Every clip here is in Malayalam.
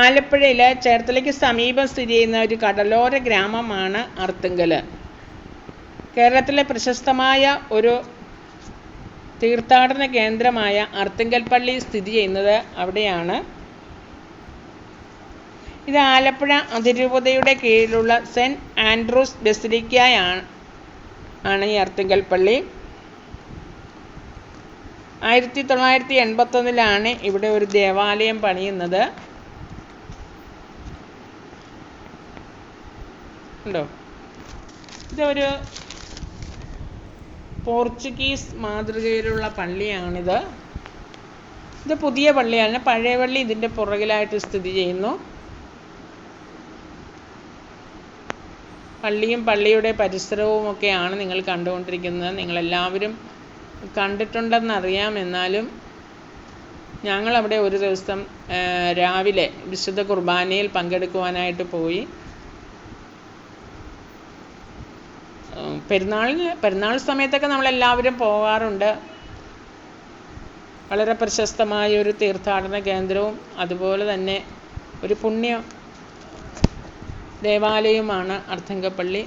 ആലപ്പുഴയിലെ ചേർത്തലയ്ക്ക് സമീപം സ്ഥിതി ചെയ്യുന്ന ഒരു കടലോര ഗ്രാമമാണ് അർത്തുങ്കൽ കേരളത്തിലെ പ്രശസ്തമായ ഒരു തീർത്ഥാടന കേന്ദ്രമായ അർത്തുങ്കൽ പള്ളി സ്ഥിതി ചെയ്യുന്നത് അവിടെയാണ്. ഇത് ആലപ്പുഴ അതിരൂപതയുടെ കീഴിലുള്ള സെന്റ് ആൻഡ്രൂസ് ബസിലിക്കയാണ് ആണ് ഈ അർത്തുങ്കൽ പള്ളി ആയിരത്തി തൊള്ളായിരത്തി എൺപത്തൊന്നിലാണ് ഇവിടെ ഒരു ദേവാലയം പണിയുന്നത്. ഉണ്ടോ? ഇതൊരു പോർച്ചുഗീസ് മാതൃകയിലുള്ള പള്ളിയാണിത്. ഇത് പുതിയ പള്ളിയാണ്. പഴയ പള്ളി ഇതിന്റെ പുറകിലായിട്ട് സ്ഥിതി ചെയ്യുന്നു. പള്ളിയും പള്ളിയുടെ പരിസരവും ഒക്കെയാണ് നിങ്ങൾ കണ്ടുകൊണ്ടിരിക്കുന്നത്. നിങ്ങളെല്ലാവരും കണ്ടിട്ടുണ്ടെന്നറിയാം. എന്നാലും ഞങ്ങളവിടെ ഒരു ദിവസം രാവിലെ വിശുദ്ധ കുർബാനയിൽ പങ്കെടുക്കുവാനായിട്ട് പോയി. പെരുന്നാളിന് പെരുന്നാൾ സമയത്തൊക്കെ നമ്മളെല്ലാവരും പോകാറുണ്ട് വളരെ പ്രശസ്തമായ ഒരു തീർത്ഥാടന കേന്ദ്രവും അതുപോലെ തന്നെ ഒരു പുണ്യ ദേവാലയമാണ് അർദ്ധങ്കപ്പള്ളി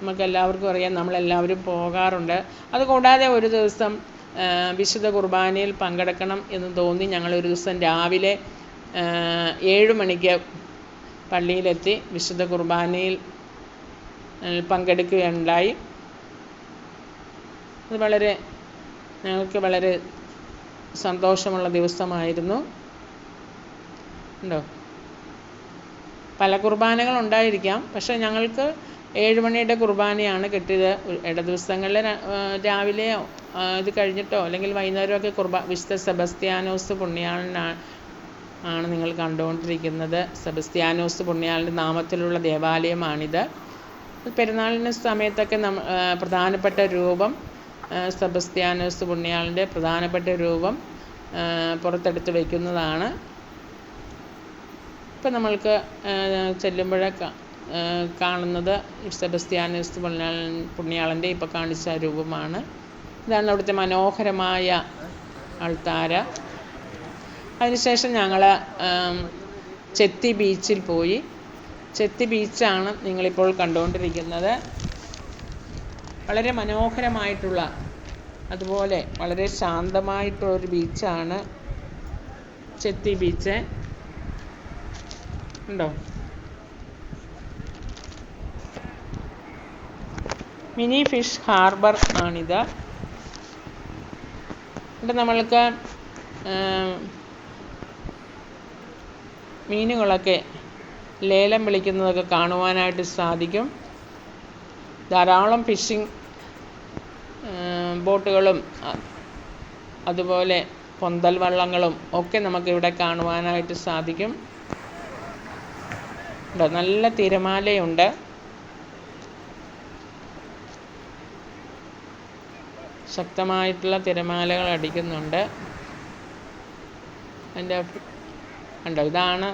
നമുക്ക് എല്ലാവർക്കും അറിയാം നമ്മളെല്ലാവരും പോകാറുണ്ട്. അതുകൂടാതെ ഒരു ദിവസം വിശുദ്ധ കുർബാനയിൽ പങ്കെടുക്കണം എന്ന് തോന്നി ഞങ്ങൾ ഒരു ദിവസം രാവിലെ ഏഴ് മണിക്ക് പള്ളിയിലെത്തി വിശുദ്ധ കുർബാനയിൽ പങ്കെടുക്കുകയുണ്ടായി. അത് വളരെ ഞങ്ങൾക്ക് വളരെ സന്തോഷമുള്ള ദിവസമായിരുന്നു. ഉണ്ടോ? പല കുർബാനകൾ ഉണ്ടായിരിക്കാം പക്ഷെ ഞങ്ങൾക്ക് ഏഴ് മണിയുടെ കുർബാനയാണ് കിട്ടിയത്. ഇട ദിവസങ്ങളിൽ രാവിലെ ഇത് കഴിഞ്ഞിട്ടോ അല്ലെങ്കിൽ വൈകുന്നേരമൊക്കെ കുർബാ വിശുദ്ധ സെബസ്ത്യാനോസ് പുണ്യാളനാണ് ആണ് നിങ്ങൾ കണ്ടുകൊണ്ടിരിക്കുന്നത്. സെബസ്ത്യാനോസ് പുണ്യാളന്റെ നാമത്തിലുള്ള ദേവാലയമാണിത്. പെരുന്നാളിന് സമയത്തൊക്കെ നമ്മ പ്രധാനപ്പെട്ട രൂപം സെബസ്ത്യാനോസ് പുണ്യാളന്റെ പ്രധാനപ്പെട്ട രൂപം പുറത്തെടുത്ത് വയ്ക്കുന്നതാണ്. ഇപ്പം നമ്മൾക്ക് ചെല്ലുമ്പോഴേ കാണുന്നത് സെബസ്ത്യാനോസ് പുണ്യാളൻ പുണ്യാളന്റെ ഇപ്പോൾ കാണിച്ച രൂപമാണ്. ഇതാണ് അവിടുത്തെ മനോഹരമായ അൾത്താര അതിനുശേഷം ഞങ്ങൾ ചെത്തി ബീച്ചിൽ പോയി. ചെത്തി ബീച്ചാണ് നിങ്ങളിപ്പോൾ കണ്ടുകൊണ്ടിരിക്കുന്നത്. വളരെ മനോഹരമായിട്ടുള്ള അതുപോലെ വളരെ ശാന്തമായിട്ടുള്ളൊരു ബീച്ചാണ് ചെത്തി ബീച്ച്. ഉണ്ടോ? മിനി ഫിഷ് ഹാർബർ ആണിത്. ഇവിടെ നമ്മൾക്ക് മീനുകളൊക്കെ ലേലം വിളിക്കുന്നതൊക്കെ കാണുവാനായിട്ട് സാധിക്കും. ധാരാളം ഫിഷിംഗ് ബോട്ടുകളും അതുപോലെ പൊന്തൽ വള്ളങ്ങളും ഒക്കെ നമുക്കിവിടെ കാണുവാനായിട്ട് സാധിക്കും. നല്ല തിരമാലയുണ്ട്. ശക്തമായിട്ടുള്ള തിരമാലകൾ അടിക്കുന്നുണ്ട്. അതിന്റെ ഉണ്ടോ ഇതാണ്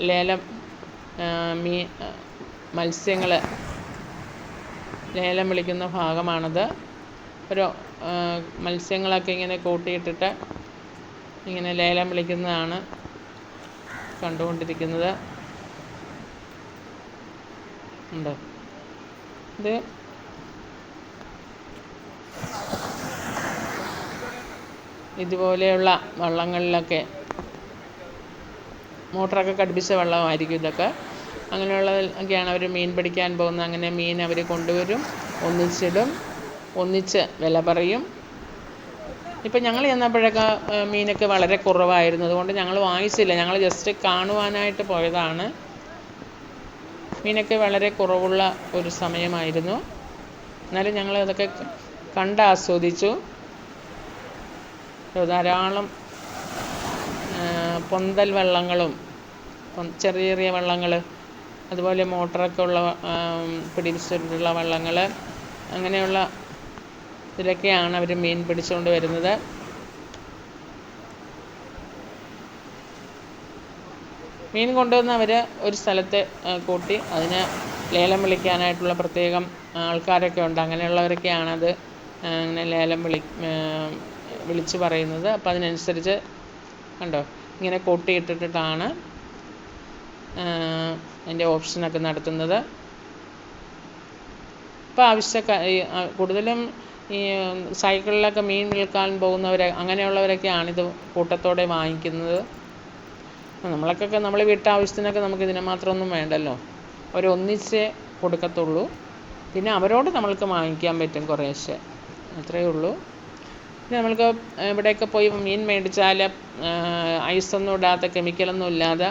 ലേലം മീ മത്സ്യങ്ങൾ ലേലം വിളിക്കുന്ന ഭാഗമാണത്. ഒരു മത്സ്യങ്ങളൊക്കെ ഇങ്ങനെ കൂട്ടിയിട്ടിട്ട് ഇങ്ങനെ ലേലം വിളിക്കുന്നതാണ് കണ്ടുകൊണ്ടിരിക്കുന്നത്. ഉണ്ട്. ഇത് ഇതുപോലെയുള്ള വള്ളങ്ങളിലൊക്കെ മോട്ടറൊക്കെ ഘടിപ്പിച്ച വെള്ളമായിരിക്കും ഇതൊക്കെ. അങ്ങനെയുള്ളതൊക്കെയാണ് അവർ മീൻ പിടിക്കാൻ പോകുന്നത്. അങ്ങനെ മീൻ അവർ കൊണ്ടുവരും ഒന്നിച്ചിടും ഒന്നിച്ച് വില പറയും. ഇപ്പം ഞങ്ങൾ ചെന്നപ്പോഴൊക്കെ മീനൊക്കെ വളരെ കുറവായിരുന്നു. അതുകൊണ്ട് ഞങ്ങൾ വാങ്ങിച്ചില്ല. ഞങ്ങൾ ജസ്റ്റ് കാണുവാനായിട്ട് പോയതാണ്. മീനൊക്കെ വളരെ കുറവുള്ള ഒരു സമയമായിരുന്നു. എന്നാലും ഞങ്ങൾ അതൊക്കെ കണ്ട് ആസ്വദിച്ചു ധാരാളം പൊന്തൽ വള്ളങ്ങളും ചെറിയ ചെറിയ വള്ളങ്ങൾ അതുപോലെ മോട്ടറൊക്കെ ഉള്ള പിടിച്ചിട്ടുള്ള വള്ളങ്ങൾ അങ്ങനെയുള്ള ഇതിലൊക്കെയാണ് അവർ മീൻ പിടിച്ചുകൊണ്ട് വരുന്നത്. മീൻ കൊണ്ടുവന്ന് അവർ ഒരു സ്ഥലത്ത് കൂട്ടി. അതിന് ലേലം വിളിക്കാനായിട്ടുള്ള പ്രത്യേകം ആൾക്കാരൊക്കെ ഉണ്ട്. അങ്ങനെയുള്ളവരൊക്കെയാണ് അത് അങ്ങനെ ലേലം വിളി വിളിച്ച് പറയുന്നത്. അപ്പം അതിനനുസരിച്ച് കണ്ടോ? ഇങ്ങനെ കൊട്ടിയിട്ടിട്ടാണ് അതിന്റെ ഓപ്ഷനൊക്കെ നടത്തുന്നത്. ഇപ്പോൾ ആവശ്യക്കാർ കൂടുതലും ഈ സൈക്കിളിലൊക്കെ മീൻ വിൽക്കാൻ പോകുന്നവർ അങ്ങനെയുള്ളവരൊക്കെയാണ് ഇത് കൂട്ടത്തോടെ വാങ്ങിക്കുന്നത്. നമ്മളൊക്കെ നമ്മൾ വീട്ടാവശ്യത്തിനൊക്കെ നമുക്ക് ഇതിനെ മാത്രമൊന്നും വേണ്ടല്ലോ. അവരൊന്നിച്ച് കൊടുക്കത്തുള്ളൂ. പിന്നെ അവരോട് നമ്മൾക്ക് വാങ്ങിക്കാൻ പറ്റും കുറേശ്ശെ. അത്രയേ ഉള്ളൂ. പിന്നെ നമ്മൾക്ക് ഇവിടെയൊക്കെ പോയി മീൻ മേടിച്ചാൽ ഐസൊന്നും ഇടാത്ത കെമിക്കലൊന്നും ഇല്ലാതെ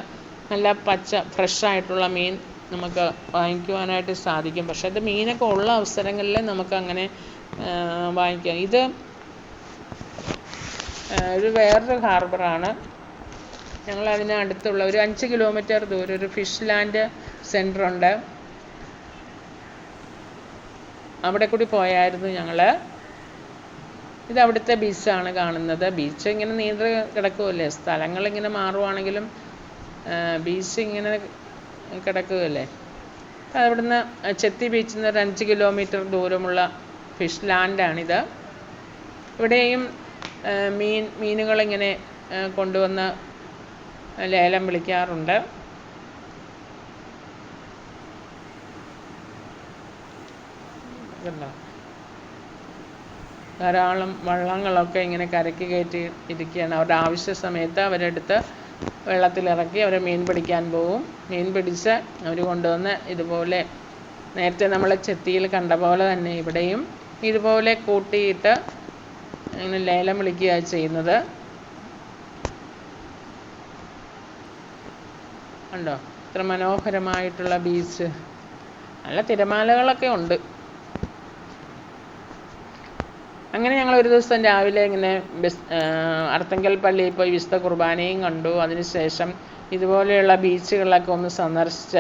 നല്ല പച്ച ഫ്രഷ് ആയിട്ടുള്ള മീൻ നമുക്ക് വാങ്ങിക്കുവാനായിട്ട് സാധിക്കും. പക്ഷേ അത് മീനൊക്കെ ഉള്ള അവസരങ്ങളിൽ നമുക്ക് അങ്ങനെ വാങ്ങിക്കാം. ഇത് ഒരു വേറൊരു ഹാർബറാണ്. ഞങ്ങൾ അതിന് അടുത്തുള്ള ഒരു അഞ്ച് കിലോമീറ്റർ ദൂരം ഒരു ഫിഷ് ലാൻഡ് സെന്റർ ഉണ്ട് അവിടെ കൂടി പോയായിരുന്നു ഞങ്ങൾ ഇത് അവിടുത്തെ ബീച്ചാണ് കാണുന്നത്. ബീച്ച് ഇങ്ങനെ നീണ്ടു കിടക്കുമല്ലേ സ്ഥലങ്ങൾ ഇങ്ങനെ മാറുവാണെങ്കിലും ബീച്ച് ഇങ്ങനെ കിടക്കുകയല്ലേ അവിടുന്ന് ചെത്തി ബീച്ചിൽ നിന്ന് ഒരു അഞ്ച് കിലോമീറ്റർ ദൂരമുള്ള ഫിഷ് ലാൻഡാണിത്. ഇവിടെയും മീൻ മീനുകളിങ്ങനെ കൊണ്ടുവന്ന് ലേലം വിളിക്കാറുണ്ട്. കണ്ടോ ധാരാളം വള്ളങ്ങളൊക്കെ ഇങ്ങനെ കരയ്ക്ക് കയറ്റി ഇരിക്കുകയാണ്. അവരുടെ ആവശ്യ സമയത്ത് അവരെടുത്ത് വെള്ളത്തിലിറക്കി അവരെ മീൻ പിടിക്കാൻ പോകും മീൻ പിടിച്ച് അവർ കൊണ്ടുവന്ന് ഇതുപോലെ നേരത്തെ നമ്മൾ ചെത്തിയിൽ കണ്ട പോലെ തന്നെ ഇവിടെയും ഇതുപോലെ കൂട്ടിയിട്ട് ഇങ്ങനെ ലേലം വിളിക്കുകയാണ് ചെയ്യുന്നത്. ഉണ്ടോ ഇത്ര മനോഹരമായിട്ടുള്ള ബീച്ച് നല്ല തിരമാലകളൊക്കെ ഉണ്ട്. അങ്ങനെ ഞങ്ങൾ ഒരു ദിവസം രാവിലെ ഇങ്ങനെ ബസ് അർത്തങ്കൽ പള്ളിയിൽ പോയി വിശുദ്ധ കുർബാനയും കണ്ടു. അതിനുശേഷം ഇതുപോലെയുള്ള ബീച്ചുകളൊക്കെ ഒന്ന് സന്ദർശിച്ച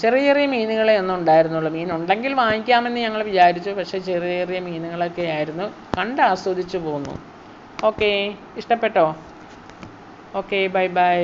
ചെറിയ ചെറിയ മീനുകളെ ഒന്നും ഉണ്ടായിരുന്നുള്ളൂ. മീൻ ഉണ്ടെങ്കിൽ വാങ്ങിക്കാമെന്ന് ഞങ്ങൾ വിചാരിച്ചു. പക്ഷേ ചെറിയ ചെറിയ മീനുകളൊക്കെ ആയിരുന്നു. കണ്ട് ആസ്വദിച്ചു പോന്നു. ഓക്കെ. ഇഷ്ടപ്പെട്ടോ? ഓക്കെ. Bye bye.